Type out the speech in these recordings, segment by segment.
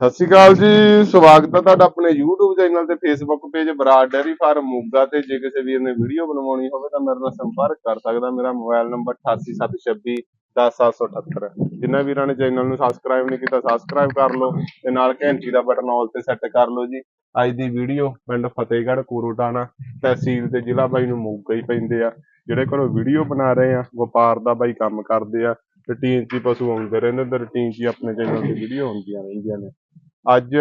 ਸਤਿ ਸ਼੍ਰੀ ਅਕਾਲ ਜੀ, ਸਵਾਗਤ ਹੈ ਤੁਹਾਡਾ ਆਪਣੇ YouTube ਚੈਨਲ ਤੇ Facebook page Brar dairy farm Moga ਤੇ। ਜੇ ਕਿਸੇ ਵੀਰ ਨੇ ਵੀਡੀਓ ਬਣਵਾਉਣੀ ਹੋਵੇ ਤਾਂ ਮੇਰੇ ਨਾਲ ਸੰਪਰਕ ਕਰ ਸਕਦਾ। ਮੇਰਾ ਮੋਬਾਈਲ ਨੰਬਰ 8876 10778 ਜਿਨ੍ਹਾਂ ਵੀਰਾਂ ਨੇ ਚੈਨਲ ਨੂੰ ਸਬਸਕ੍ਰਾਈਬ ਨਹੀਂ ਕੀਤਾ ਸਬਸਕ੍ਰਾਈਬ ਕਰ ਲਓ ਤੇ ਨਾਲ ਘੰਟੀ ਦਾ ਬਟਨ ਆਲ ਤੇ ਸੈੱਟ ਕਰ ਲਓ ਜੀ। ਅੱਜ ਦੀ ਵੀਡੀਓ ਪਿੰਡ ਫਤਿਹਗੜ੍ਹ, ਕੋਰੋਟਾਣਾ ਤਹਿਸੀਲ ਤੇ ਜ਼ਿਲ੍ਹਾ ਬਾਈ ਨੂੰ ਮੋਗਾ ਹੀ ਪੈਂਦੇ ਆ। ਜਿਹੜੇ ਘਰੋਂ ਵੀਡੀਓ ਬਣਾ ਰਹੇ ਆ, ਵਪਾਰ ਦਾ ਬਾਈ ਕੰਮ ਕਰਦੇ ਆ। ਰੂਟੀਨ 'ਚ ਹੀ ਪਸ਼ੂ ਆਉਂਦੇ ਰਹਿੰਦੇ ਤੇ ਰੂਟੀਨ 'ਚ ਹੀ ਆਪਣੇ ਚੈਨਲ ਤੇ ਵੀਡੀਓ ਹੁੰਦੀਆਂ ਰਹਿੰਦੀਆਂ ਨੇ। ਅੱਜ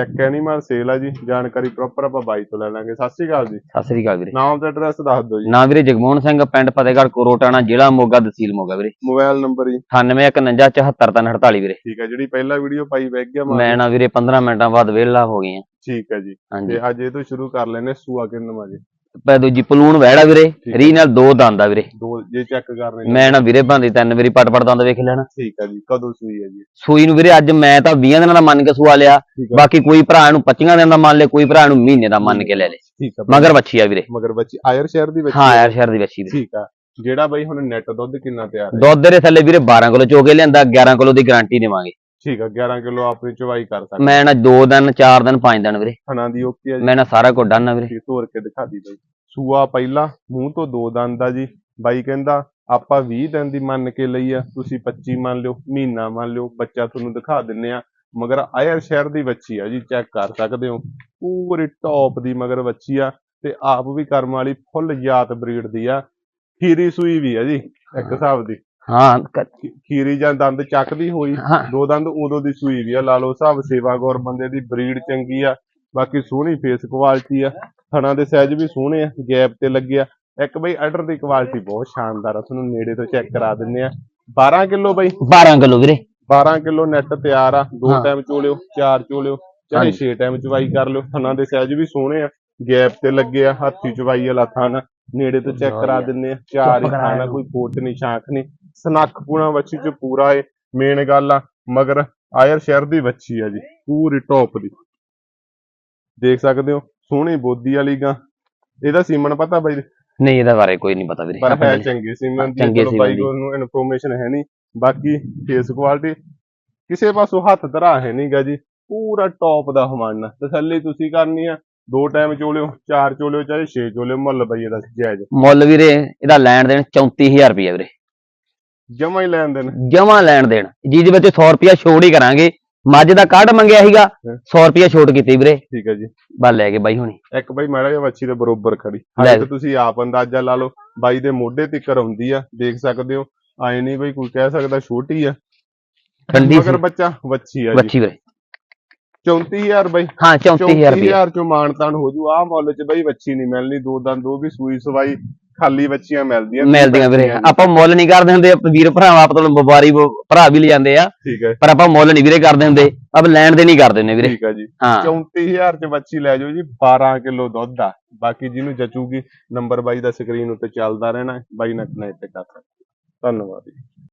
ਇੱਕ ਐਨੀਮਲ ਸੇਲ ਆ ਜੀ ਜਾਣਕਾਰੀ ਪ੍ਰੋਪਰ ਆਪਾਂ ਬਾਈ ਤੋਂ ਲੈ ਲਾਂਗੇ। ਸਤਿ ਸ਼੍ਰੀ ਅਕਾਲ ਜੀ। ਸਤਿ ਸ੍ਰੀ ਅਕਾਲ ਵੀਰੇ। ਨਾਮ ਤੇ ਐਡਰੈਸ ਦੱਸ ਦਿਓ ਜੀ। ਨਾਂ ਵੀਰੇ ਜਗਮੋਹਨ ਸਿੰਘ ਪਿੰਡ ਫਤਿਹਗੜ੍ਹ ਕੋਰੋਟਾਣਾ ਜ਼ਿਲ੍ਹਾ ਮੋਗਾ ਤਹਿਸੀਲ ਮੋਗਾ ਵੀਰੇ। ਮੋਬਾਈਲ ਨੰਬਰ ਜੀ। 9851747348 ਵੀਰੇ। ਠੀਕ ਹੈ ਜਿਹੜੀ ਪਹਿਲਾ ਵੀਡੀਓ ਪਾਈ ਬੈਗ ਗਿਆ ਮੈਂ। ਨਾ ਵੀਰੇ 15 ਮਿੰਟਾਂ ਬਾਅਦ ਵਿਹਲਾ ਹੋ ਗਈ ਆ ਠੀਕ ਹੈ ਜੀ। ਤੇ ਅੱਜ ਇਹ ਤੋਂ ਸ਼ੁਰੂ ਕਰ ਲੈਨੇ ਸੂਆ ਕਿੰਨਵਾਂ ਜੀ। ਪੈ ਦੂਜੀ ਪਲੂਣ ਵਹਿੜਾ ਵੀਰੇ। ਰੀ ਨਾਲ ਦੋ ਦੰਦ ਆ ਵੀਰੇ। ਦੋ ਜੇ ਚੈੱਕ ਕਰਨੇ ਨੇ। ਮੈਂ ਨਾ ਵੀਰੇ ਭਾਂਦੀ ਤਿੰਨ ਵਾਰੀ ਪਟ ਪਟ ਦੰਦ ਵੇਖ ਲੈਣਾ। ਠੀਕ ਹੈ ਜੀ ਕਦੋਂ ਸੂਈ ਹੈ ਜੀ? ਸੂਈ ਨੂੰ ਵੀਰੇ ਅੱਜ ਮੈਂ ਤਾਂ 20 ਦਿਨਾਂ ਦਾ ਮੰਨ ਕੇ ਸੂਆ ਲਿਆ। ਠੀਕ ਬਾਕੀ ਕੋਈ ਭਰਾ ਨੂੰ 25 ਦਿਨਾਂ ਦਾ ਮੰਨ ਲੇ ਕੋਈ ਭਰਾ ਨੂੰ ਮਹੀਨੇ ਦਾ ਮੰਨ ਕੇ ਲੈ ਲੇ। ਠੀਕ ਮਗਰ ਬੱਚੀ ਆ ਵੀਰੇ। ਮਗਰ ਬੱਚੀ ਆਇਰ ਸ਼ਹਿਰ ਦੀ ਬੱਚੀ ਹਾਂ? ਯਾਰ ਸ਼ਹਿਰ ਦੀ ਵੀਰੇ। ਠੀਕ ਆ ਜਿਹੜਾ ਬਈ ਹੁਣ ਨੈਟ ਦੁੱਧ ਕਿੰਨਾ ਤਿਆਰ ਹੈ? ਦੁੱਧ ਦੇ ਥੱਲੇ ਵੀਰੇ 12 ਕਿਲੋ ਚੋਗੇ ਲਿਆਂਦਾ 11 ਕਿਲੋ ਦੀ ਗਾਰੰਟੀ ਦੇਵਾਂਗੇ। ਠੀਕ ਆ 11 ਕਿਲੋ ਆਪਣੀ ਚਵਾਈ ਕਰ ਸਕਦੇ। ਮੈਂ ਨਾ 2 ਦਿਨ 4 ਦਿਨ 5 ਦਿਨ ਵੀਰੇ। ਖਾਣਾ ਦੀ ਓਕੇ ਆ ਜੀ। ਮੈਂ ਨਾ ਸਾਰਾ ਕੁਝ ਡਨ ਆ ਵੀਰੇ ਤੋੜ ਕੇ ਦਿਖਾ ਦੀ ਬਈ। ਸੂਆ ਪਹਿਲਾ ਮੂੰਹ ਤੋਂ ਦੋ ਦੰਦ ਆ ਜੀ। ਬਾਈ ਕਹਿੰਦਾ ਆਪਾਂ 20 ਦਿਨ ਦੀ ਮੰਨ ਕੇ ਲਈ ਆ। ਤੁਸੀਂ 25 ਮੰਨ ਲਿਓ ਮਹੀਨਾ ਮੰਨ ਲਿਓ। ਬੱਚਾ ਤੁਹਾਨੂੰ ਦਿਖਾ ਦਿੰਨੇ ਆ। ਮਗਰ ਆਇਰ ਸ਼ਹਿਰ ਦੀ ਬੱਚੀ ਆ ਜੀ ਚੈੱਕ ਕਰ ਸਕਦੇ ਹੋ। ਪੂਰੀ ਟੌਪ ਦੀ ਮਗਰ ਬੱਚੀ ਆ। ਤੇ ਆਪ ਵੀ ਕਰਮ ਵਾਲੀ ਫੁੱਲ ਯਾਤ ਬਰੀਡ ਦੀ ਆ। ਖੀਰੀ ਸੂਈ ਵੀ ਆ ਜੀ ਇੱਕ ਹਿਸਾਬ ਦੀ। ਹਾਂ ਕ- ਖੀਰੀ ਜਾਂ ਦੰਦ ਚੱਕਦੀ ਹੋਈ ਹਾਂ। ਦੋ ਦੰਦ ਉਦੋਂ ਦੀ ਸੂਈ ਵੀ ਆ ਲਾ ਲਓ ਹਿਸਾਬ ਸੇਵਾ ਗੌਰ ਬੰਦੇ ਦੀ ਬਰੀਡ ਚੰਗੀ ਆ ਬਾਕੀ ਸੋਹਣੀ ਫੇਸ ਕੁਆਲਿਟੀ ਆ ਥਣਾ ਦੇ ਸਾਈਜ਼ ਵੀ ਸੋਹਣੇ ਆ ਗੈਪ ਤੇ ਲੱਗਿਆ ਇੱਕ ਬਈ ਆਰਡਰ ਦੀ ਕੁਆਲਿਟੀ ਬਹੁਤ ਸ਼ਾਨਦਾਰ ਆ ਤੁਹਾਨੂੰ ਨੇੜੇ ਤੋਂ ਚੈੱਕ ਕਰਾ ਦਿੰਨੇ ਆ। 12 ਕਿਲੋ ਬਈ? 12 ਕਿਲੋ ਵੀਰੇ। 12 ਕਿਲੋ ਨੈਟ ਤਿਆਰ ਆ ਦੋ ਹਾਂ। ਟਾਈਮ ਚੋਲਿਓ ਚਾਰ ਚੋਲਿਓ ਚਾਹੇ ਹਾਂਜੀ। 6 ਟਾਈਮ ਚਵਾਈ ਕਰ ਲਿਓ ਥਣਾ ਦੇ ਸਾਈਜ਼ ਵੀ ਸੋਹਣੇ ਆ ਗੈਪ ਤੇ ਲੱਗੇ ਆ ਹੱਥੀ ਚਵਾਈ ਵਾਲਾ ਥਣ ਨੇੜੇ ਤੋਂ ਚੈੱਕ ਕਰਾ ਦਿੰਨੇ ਆ ਚਾਰ ਹੀ ਖਾਣਾ ਕੋਈ ਕੋਟ ਨਹੀਂ ਸ਼ਾਖ ਨਹੀਂ ਸਨੱਖ ਪੂਣਾ ਵੱਛੀ ਚ ਪੂਰਾ ਏ ਮੇਨ ਗੱਲ ਆ ਮਗਰ ਆਇਰ ਸ਼ਹਿਰ ਦੀ ਵੱਛੀ ਆ ਜੀ ਪੂਰੀ ਟੌਪ ਦੀ। ਦੇਖ ਸਕਦੇ ਹੋ ਸੋਹਣੀ ਬੋਦੀ ਵਾਲੀ ਗਾਂ ਇਹਦਾ ਸੀਮਨ ਪਤਾ ਬਾਈ? ਨਹੀਂ ਇਹਦਾ ਬਾਰੇ ਕੋਈ ਨਹੀਂ ਪਤਾ ਵੀਰੇ ਪਰ ਹੈ ਚੰਗੇ ਸੀਮਨ ਦੀ ਚਲੋ ਬਾਈ। ਕੋਲ ਨੂੰ ਇਨਫੋਰਮੇਸ਼ਨ ਹੈ ਨਹੀਂ ਬਾਕੀ ਫੇਸ ਕੁਆਲਿਟੀ ਕਿਸੇ ਪਾਸੋਂ ਹੱਥ ਧਰਾ ਹੈ ਨਹੀਂਗਾ ਜੀ ਪੂਰਾ ਟੌਪ ਦਾ ਹਵਾਨਾ ਤਸੱਲੀ ਤੁਸੀਂ ਕਰਨੀ ਆ ਦੋ ਟਾਈਮ ਚੋਲਿਓ ਚਾਰ ਚੋਲਿਓ ਚਾਹੇ ਛੇ ਚੋਲਿਓ ਮੁੱਲ ਬਈ ਇਹਦਾ ਜਾਇਜ਼। ਮੁੱਲ ਵੀਰੇ ਇਹਦਾ ਲੈਣ ਦੇਣ 34000 ਰੁਪਏ ਵੀਰੇ। ਜਮਾ ਹੀ ਲੈਣ ਦੇਣ। ਜਮਾ ਲੈਣ ਦੇਣ। ਜਿਹਦੇ ਵਿੱਚ 100 ਰੁਪਿਆ ਛੋੜ ਹੀ ਕਰਾਂਗੇ। ਮੱਝ ਦਾ ਕਾਢ ਮੰਗਿਆ ਸੀਗਾ ਹਾਂ। 100 ਰੁਪਿਆ ਛੋਟ ਕੀਤੀ ਵੀਰੇ। ਠੀਕ ਹੈ ਜੀ। ਬਸ ਲੈ ਕੇ ਬਾਈ ਹੁਣੀ। ਇੱਕ ਬਈ ਮਾੜਾ ਜਿਹਾ ਵੱਛੀ ਦੇ ਬਰੋਬਰ ਖੜੀ। ਹਾਲੇ ਤਾਂ ਤੁਸੀਂ ਆਪ ਅੰਦਾਜ਼ਾ ਲਾ ਲਓ ਬਾਈ ਦੇ ਮੋਢੇ ਤਿੱਕਰ ਆਉਂਦੀ ਆ ਦੇਖ ਸਕਦੇ ਹੋ। ਆਏ ਨਹੀਂ ਬਈ ਕੋਈ ਕਹਿ ਸਕਦਾ ਛੋਟੀ ਆ। ਠੰਡੀ ਮਗਰ ਬੱਚਾ ਵੱਛੀ ਆ ਜੀ। ਬੱਚੀ ਵੀਰੇ। 34000 ਬਈ। ਹਾਂ 34000 ਰੁਪਏ। 34000 ਚੋਂ ਮਾਨਤਾਨ ਹੋ ਜੂ। ਆਹ ਮੁੱਲ 'ਚ ਬਈ ਵੱਛੀ ਨਹੀਂ ਮਿਲਣੀ। ਦੋ ਦੰਦ ਉਹ ਵੀ ਸੂਈ ਸਵਾਈ ਖਾਲੀ ਵੱਛੀਆਂ ਮਿਲਦੀਆਂ। ਮਿਲਦੀਆਂ ਵੀਰੇ। ਬੱਚੀਆਂ ਜੀ। ਆਪਾਂ ਮੁੱਲ ਨਹੀਂ ਕਰਦੇ ਹੁੰਦੇ। ਆਪਾਂ ਵੀਰ ਭਰਾਵਾਂ ਆਪ ਤੋਂ ਵਪਾਰੀ ਵ- ਭਰਾ ਵੀ ਲੈ ਜਾਂਦੇ ਆ। ਠੀਕ ਹੈ। ਪਰ ਆਪਾਂ ਮੁੱਲ ਨਹੀਂ ਵੀਰੇ ਕਰਦੇ ਹੁੰਦੇ। ਆਪ ਲੈਣ ਦੇ ਨਹੀਂ ਕਰਦੇ ਵੀਰੇ। ਠੀਕ ਹੈ ਜੀ। ਹਾਂ। 34000 ਚ ਵੱਛੀ ਲੈ ਜਾਓ ਜੀ। 12 ਕਿਲੋ ਦੁੱਧ ਆ। ਬਾਕੀ ਜਿਹਨੂੰ ਜਚੂਗੀ ਨੰਬਰ ਬਾਈ ਦਾ ਸਕਰੀਨ ਉੱਤੇ ਚੱਲਦਾ ਰਹਿਣਾ। ਬਾਈ ਨਾਲ ਕਨੈਕਟ ਕਰ ਸਕਦੇ। ਧੰਨਵਾਦ ਜੀ।